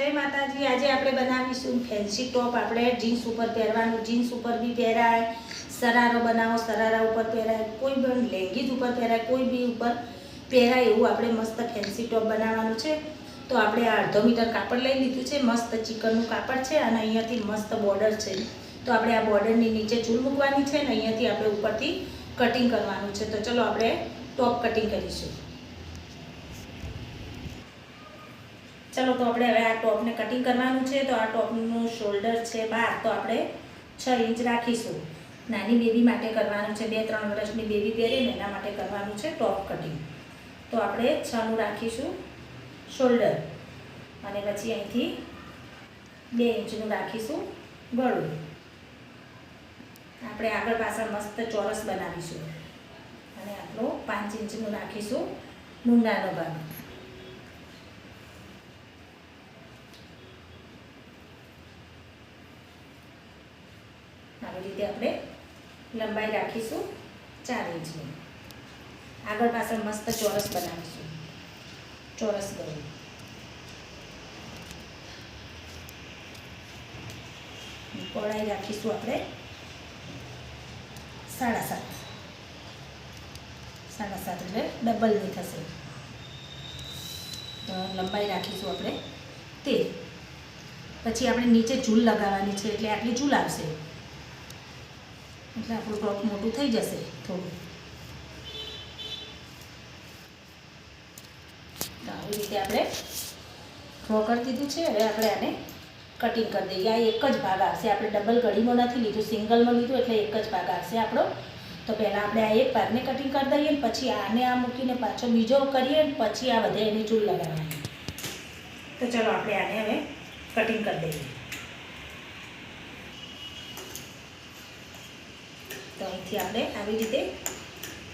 જય માતાજી. આજે આપણે બનાવીશું ફેન્સી ટોપ આપણે જીન્સ ઉપર પહેરવાનું. જીન્સ ઉપર બી પહેરાય. સરારો બનાવો સરારા ઉપર પહેરાય. કોઈ પણ લેંગીજ ઉપર પહેરાય, કોઈ બી ઉપર પહેરાય એવું આપણે મસ્ત ફેન્સી ટોપ બનાવવાનું છે. તો આપણે આ અડધો મીટર કાપડ લઈ લીધું છે. મસ્ત ચિકનનું કાપડ છે અને અહીંયાથી મસ્ત બોર્ડર છે. તો આપણે આ બોર્ડરની નીચે ચૂલ મૂકવાની છે અને અહીંયાથી આપણે ઉપરથી કટિંગ કરવાનું છે. તો ચલો આપણે ટોપ કટિંગ કરીશું. ચલો તો આપણે હવે આ ટોપને કટિંગ કરવાનું છે, તો આ ટોપનું શોલ્ડર છે બાર, તો આપણે છ ઇંચ રાખીશું. નાની બેબી માટે કરવાનું છે બે ત્રણ વર્ષની બેબી પહેરે એના માટે કરવાનું છે ટોપ કટિંગ તો આપણે છનું રાખીશું શોલ્ડર અને પછી અહીંથી બે ઇંચનું રાખીશું ગળું. આપણે આગળ પાછળ મસ્ત ચોરસ બનાવીશું. અને આપણો પાંચ ઇંચનું રાખીશું મૂંડાનો ભાગ. આવી રીતે આપણે લંબાઈ રાખીશું ચાર ઇંચની. આગળ પાછળ મસ્ત ચોરસ બનાવીશું. ચોરસ ગળું પહોળાઈ રાખીશું આપણે સાડા સાત. સાડા સાત એટલે ડબલની થશે. લંબાઈ રાખીશું આપણે તેર. પછી આપણે નીચે ચૂલ લગાવવાની છે એટલે આટલી ચૂલ આવશે. એટલે આપણું ક્રોપ મોટું થઈ જશે થોડું. આવી રીતે આપણે ડ્રો કરી દીધું છે. હવે આપણે આને કટિંગ કરી દઈએ. આ એક જ ભાગ આવશે. આપણે ડબલ કઢીમાં નથી લીધું સિંગલમાં લીધું એટલે એક જ ભાગ આવશે આપણો. તો પહેલાં આપણે આ એક ભાગને કટિંગ કરી દઈએ ને પછી આને આ મૂકીને પાછો બીજો કરીએ પછી આ વધે એની ચૂલ લગાવવાની તો ચલો આપણે આને હવે કટિંગ કરી દઈએ. અહીંથી આપણે આવી રીતે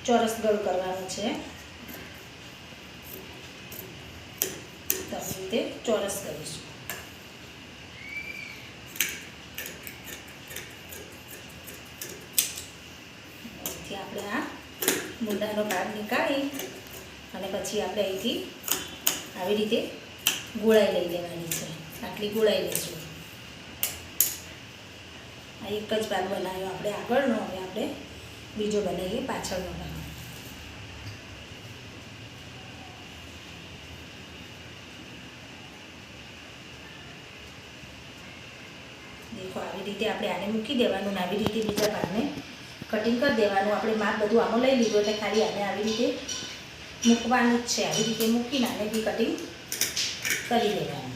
ચોરસ ગળ કરવાનું છે. આવી રીતે ચોરસ કરીશું. અહીંથી આપણે આ મૂંડાનો ભાગ નીકાળી અને પછી આપણે અહીંથી આવી રીતે ગોળાઈ લઈ લેવાની છે. આટલી ગોળાઈ લઈશું. આ એક જ ભાગ બનાવ્યો આપણે આગળનો, હવે આપણે બીજો બનાવીએ પાછળનો ભાગ દેખો, આવી રીતે આપણે આને મૂકી દેવાનું ને આવી રીતે બીજા ભાગને કટિંગ કરી દેવાનું. આપણે માપ બધું આમાં લઈ લીધું એટલે ખાલી આને આવી રીતે મૂકવાનું જ છે. આવી રીતે મૂકીને આને બી કટિંગ કરી દેવાનું.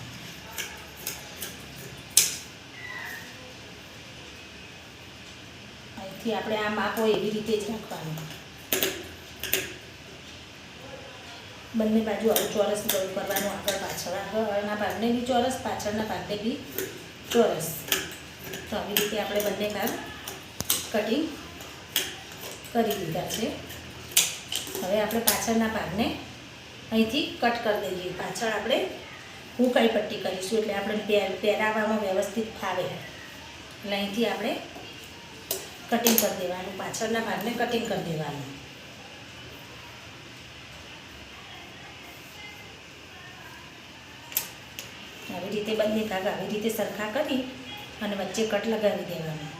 અહીંથી આપણે આ માપો એવી રીતે જ રાખવાનું. બંને બાજુ આવું ચોરસ કરવાનું આગળ પાછળ, આગળના ભાગને બી ચોરસ, પાછળના ભાગને બી ચોરસ. તો આવી રીતે આપણે બંને ભાગ કટિંગ કરી દીધા છે. હવે આપણે પાછળના ભાગને અહીંથી કટ કરી દઈએ. પાછળ આપણે હુકાઈ પટ્ટી કરીશું એટલે આપણે પહેરાવવામાં વ્યવસ્થિત ફાવે. એટલે અહીંથી આપણે કટિંગ કરી દેવાનું, પાછળના ભાગને કટિંગ કરી દેવાનું. આવી રીતે બંને ભાગ આવી રીતે સરખા કરી અને વચ્ચે કટ લગાવી દેવાનું.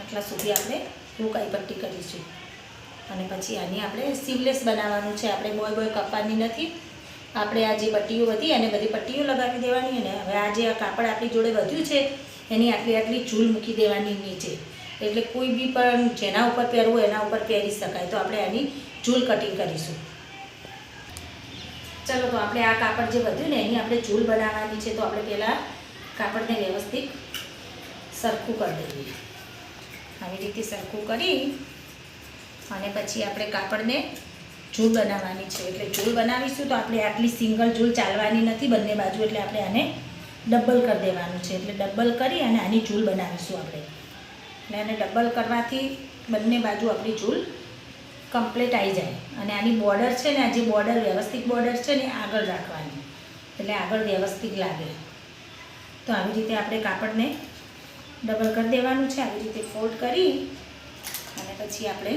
આટલા સુધી આપણે હુકાઈ પટ્ટી કરીશું અને પછી આની આપણે સીવલેસ બનાવવાનું છે. આપણે બોય બોય કપાની નથી. આપણે આ જે પટ્ટીઓ હતી એને બધી પટ્ટીઓ લગાવી દેવાની અને હવે આ જે આ કાપડ આપણી જોડે વધ્યું છે, એની આટલી આટલી ચૂલ મૂકી દેવાની નીચે. એટલે કોઈ બી પણ જેના ઉપર પહેરવું એના ઉપર પહેરી શકાય. તો આપણે આની ચૂલ કટિંગ કરીશું. ચલો, તો આપણે આ કાપડ જે વધ્યું ને એની આપણે ચૂલ બનાવવાની છે, તો આપણે પહેલાં કાપડને વ્યવસ્થિત સરખું કરી દઈએ. આવી રીતે સરખું કરી અને પછી આપણે કાપડને ચૂલ બનાવવાની છે. એટલે ઝૂલ બનાવીશું તો આપણે આટલી સિંગલ ઝૂલ ચાલવાની નથી બંને બાજુ, એટલે આપણે આને ડબલ કરી દેવાનું છે. એટલે ડબલ કરી અને આની ઝૂલ બનાવીશું આપણે. એટલે આને ડબલ કરવાથી બંને બાજુ આપણી ઝૂલ કમ્પ્લીટ આવી જાય. અને આની બોર્ડર છે ને, આ જે બોર્ડર વ્યવસ્થિત બોર્ડર છે ને આગળ રાખવાની. એટલે આગળ વ્યવસ્થિત લાગે. તો આવી રીતે આપણે કાપડને ડબલ કરી દેવાનું છે. આવી રીતે ફોલ્ડ કરી અને પછી આપણે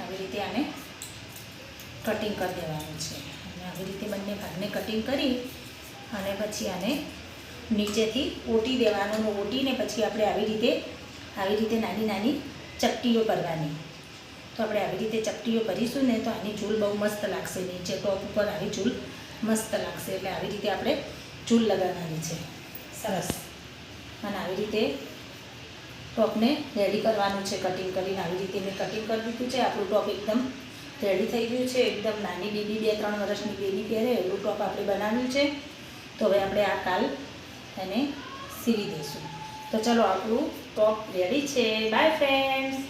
આવી રીતે આને કટિંગ કરી દેવાનું છે. અને આવી રીતે બંને ભાગને કટિંગ કરી અને પછી આને નીચેથી ઓટી દેવાનું ઓટીને પછી આપણે આવી રીતે આવી રીતે નાની નાની ચપટીઓ કરવાની તો આપણે આવી રીતે ચપટીઓ કરીશું ને તો આની ચૂલ બહુ મસ્ત લાગશે. નીચે ટોપ ઉપર આવી ચૂલ મસ્ત લાગશે. એટલે આવી રીતે આપણે ચૂલ લગાવવાની છે. સરસ. અને આવી રીતે ટોપને રેડી કરવાનું છે કટિંગ કરીને આવી રીતે મેં કટિંગ કરી દીધું છે. આપણું ટોપ એકદમ રેડી થઈ ગયું છે. એકદમ નાની બેબી બે ત્રણ વર્ષની બેબી પહેરે એવું ટોપ આપણે બનાવ્યું છે. તો હવે આપણે આ કાલ એને સીવી દઈશું. તો ચલો આપણું ટોપ રેડી છે. Bye friends